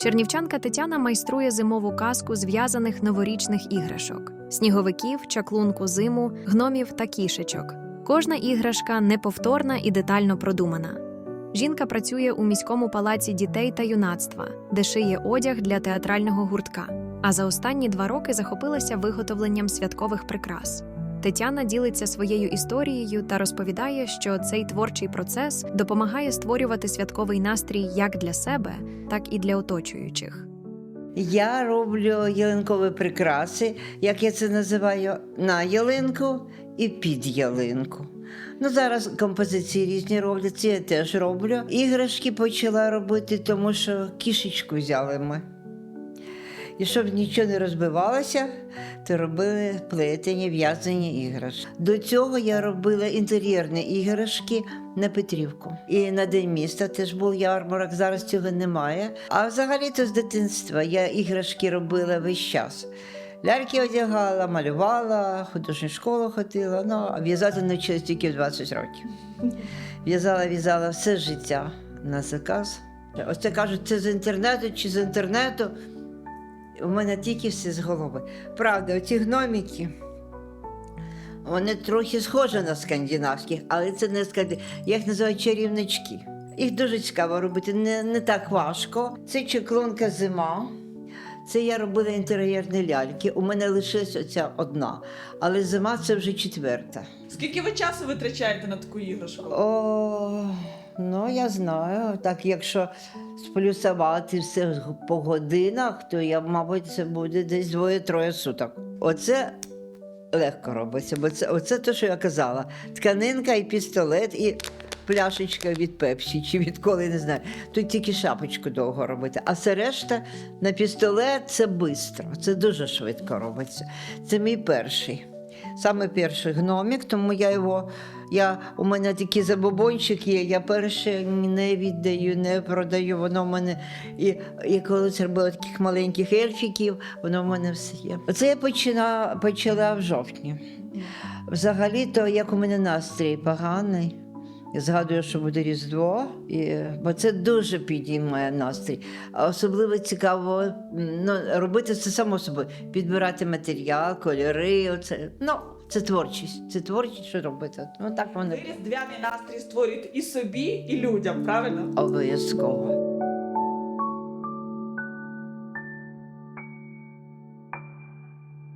Чернівчанка Тетяна майструє зимову казку зв'язаних новорічних іграшок: сніговиків, чаклунку зиму, гномів та кішечок. Кожна іграшка неповторна і детально продумана. Жінка працює у міському палаці дітей та юнацтва, де шиє одяг для театрального гуртка. А за останні два роки захопилася виготовленням святкових прикрас. Тетяна ділиться своєю історією та розповідає, що цей творчий процес допомагає створювати святковий настрій як для себе, так і для оточуючих. Я роблю ялинкові прикраси, як я це називаю, на ялинку і під ялинку. Ну, зараз композиції різні роблять, це я теж роблю. Іграшки почала робити, тому що кішечку взяли ми. І щоб нічого не розбивалося, то робили плетені, в'язані іграшки. До цього я робила інтер'єрні іграшки на Петрівку. І на День міста теж був ярмарок, зараз цього немає. А взагалі-то з дитинства я іграшки робила весь час. Ляльки одягала, малювала, художню школу ходила, ну, в'язати навчилась тільки в 20 років. В'язала, в'язала все життя на заказ. Ось це кажуть, це з інтернету чи з інтернету. У мене тільки все з голови. Правда, оці гноміки, вони трохи схожі на скандинавських, але це не скандинавські. Я їх називаю чарівнички. Їх дуже цікаво робити, не, не так важко. Це чеклунка зима. Це я робила інтер'єрні ляльки. У мене лишилась оця одна, але зима це вже четверта. Скільки ви часу витрачаєте на таку іграшку? О, ну я знаю. Так, якщо сплюсувати все по годинах, то я, мабуть, це буде десь двоє-троє суток. Оце легко робиться, бо це оце те, що я казала. Тканинка і пістолет, і пляшечка від пепсі чи від коли не знаю. Тут тільки шапочку довго робити. А все решта на пістолет це швидко, це дуже швидко робиться. Це мій перший. Саме перший гномік, тому я його. Я, у мене такий забобончик є, я перше не віддаю, не продаю. Воно в мене і, і коли це робила таких маленьких ельфіків, воно в мене все є. Оце я почина, почала в жовтні. Взагалі-то, як у мене настрій поганий. Згадую, що буде Різдво, і, бо це дуже підіймає настрій. А особливо цікаво ну, робити це само собою, підбирати матеріал, кольори. Оце. Ну, це творчість. Це творчість, що робити. Ну так вони... Різдвяний настрій створюють і собі, і людям, правильно? обов'язково.